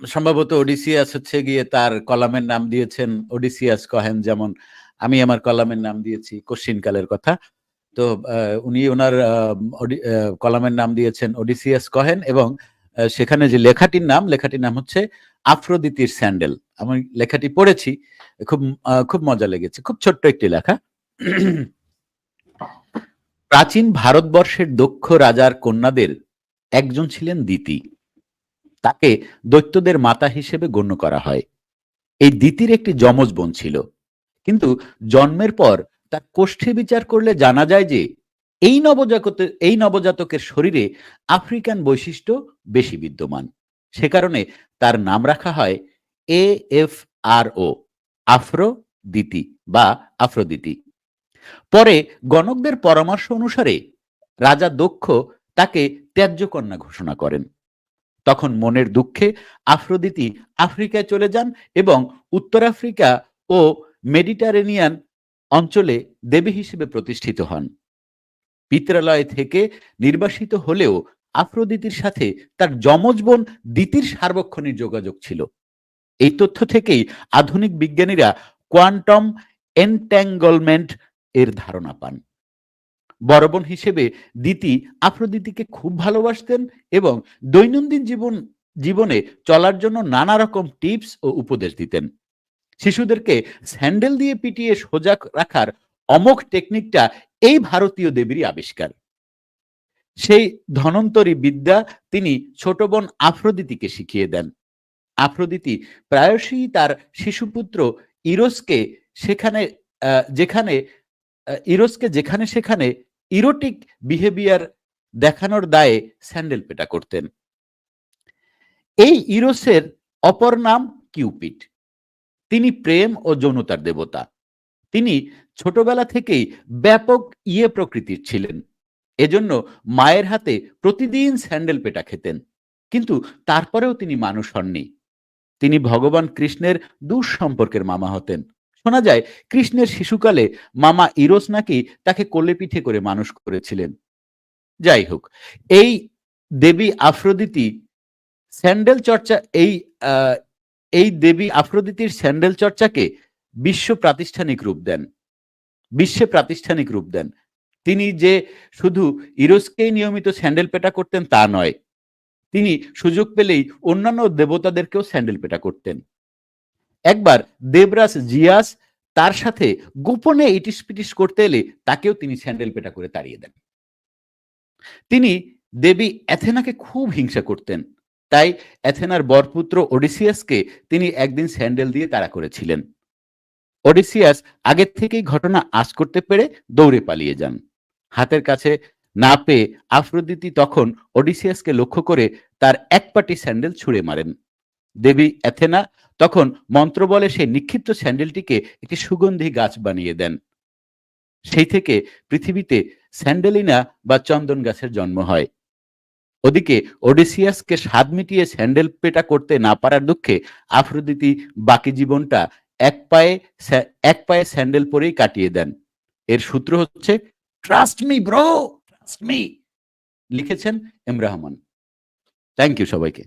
সম্ভবত ওডিসিয়াস হচ্ছে গিয়ে তার কলামের নাম দিয়েছেন ওডিসিয়াস কহেন, যেমন আমি আমার কলামের নাম দিয়েছি কোশ্চিনকালের কথা। তো উনি ওনার কলামের নাম দিয়েছেন ওডিসিয়াস কহেন এবং সেখানে যে লেখাটির নাম লেখাটির নাম হচ্ছে আফ্রোদিতির স্যান্ডেল। আমি লেখাটি পড়েছি, খুব খুব মজা লেগেছে, খুব ছোট্ট একটি লেখা। প্রাচীন ভারতবর্ষের দক্ষ রাজার কন্যাদের একজন ছিলেন দিতি তাকে দৈত্যদের মাতা হিসেবে গণ্য করা হয়। এই দিতির একটি যমজ বোন ছিল। কিন্তু জন্মের পর তার কোষ্ঠী বিচার করলে জানা যায় যে এই নবজাতকের এই নবজাতকের শরীরে আফ্রিকান বৈশিষ্ট্য বেশি বিদ্যমান। সে কারণে তার নাম রাখা হয় A F R O, Afro দিতি বা আফ্রোদিতি। পরে গণকদের পরামর্শ অনুসারে রাজা দক্ষ তাকে ত্যায্য কন্যা ঘোষণা করেন। তখন মনের দুঃখে আফ্রোদিতি আফ্রিকায় চলে যান এবং উত্তর আফ্রিকা ও মেডিটারেনিয়ান অঞ্চলে দেবী হিসেবে প্রতিষ্ঠিত হন। পিত্রালয় থেকে নির্বাসিত হলেও আফ্রোদিতির সাথে তার যমজ বোন দিতির সার্বক্ষণিক যোগাযোগ ছিল। এই তথ্য থেকেই আধুনিক বিজ্ঞানীরা কোয়ান্টাম এনট্যাঙ্গলমেন্ট এর ধারণা পান। বড় বোন হিসেবে দিতি আফ্রোদিতিকে খুব ভালোবাসতেন এবং দৈনন্দিন জীবন, জীবনে চলার জন্য নানা রকম টিপস ও উপদেশ দিতেন। শিশুদেরকে স্যান্ডেল দিয়ে পিটিয়ে সোজা রাখার অমোঘ টেকনিকটা এই ভারতীয় দেবীরই আবিষ্কার। সেই ধনন্তরী বিদ্যা তিনি ছোট বোন আফ্রোদিতিকে শিখিয়ে দেন। আফ্রোদিতি প্রায়শই তার শিশুপুত্র ইরোসকে সেখানে যেখানে ইরোসকে যেখানে সেখানে ইরোটিক বিহেভিয়ার দেখানোর দায়ে স্যান্ডেল পেটা করতেন। এই ইরোসের অপর নাম কিউপিট তিনি প্রেম ও যৌনতার দেবতা। তিনি ছোটবেলা থেকেই ব্যাপক ইয়ে প্রকৃতির ছিলেন। এজন্য মায়ের হাতে প্রতিদিন স্যান্ডেল পেটা খেতেন, কিন্তু তারপরেও তিনি মানুষ হননি। তিনি ভগবান কৃষ্ণের দূর সম্পর্কের মামা হতেন। শোনা যায়, কৃষ্ণের শিশুকালে মামা ইরোস নাকি তাকে কোলে পিঠে করে মানুষ করেছিলেন। যাই হোক, এই দেবী আফ্রোদিতি স্যান্ডেল চর্চা, এই এই দেবী আফ্রোদিতির স্যান্ডেল চর্চাকে বিশ্ব প্রাতিষ্ঠানিক রূপ দেন। বিশ্বে প্রাতিষ্ঠানিক রূপ দেন। তিনি যে শুধু ইরোসকেই নিয়মিত স্যান্ডেল পেটা করতেন তা নয়, তিনি সুযোগ পেলেই অন্যান্য দেবতাদেরকেও স্যান্ডেল পেটা করতেন। একবার দেবরাজ জিয়াস তার সাথে গোপনে ইটিস পিটিস করতে এলে তাকেও তিনি স্যান্ডেল পেটা করে তাড়িয়ে দেন। তিনি দেবী অ্যাথেনাকে খুব হিংসা করতেন। তাই অ্যাথেনার বরপুত্র ওডিসিয়াসকে তিনি একদিন স্যান্ডেল দিয়ে তাড়া করেছিলেন। ওডিসিয়াস আগে থেকেই ঘটনা আজ করতে পেরে দৌড়ে পালিয়ে যান। হাতের কাছে না পেয়ে আফ্রোদিতি তখন ওডিসিয়াসকে লক্ষ্য করে তার এক পাটি স্যান্ডেল ছুঁড়ে মারেন। দেবী অ্যাথেনা তখন মন্ত্র বলে সেই নিক্ষিপ্ত স্যান্ডেলটিকে একটি সুগন্ধি গাছ বানিয়ে দেন। সেই থেকে পৃথিবীতে স্যান্ডেলিনা বা চন্দন গাছের জন্ম হয়। ওদিকে ওডিসিয়াসকে স্বাদ মিটিয়ে স্যান্ডেল পেটা করতে না পারার দুঃখে আফ্রোদিতি বাকি জীবনটা এক পায়ে এক পায়ে স্যান্ডেল পরেই কাটিয়ে দেন। এর সূত্র হচ্ছে trust me bro trust me লিখেছেন এম রহমান থ্যাংক ইউ সবাইকে।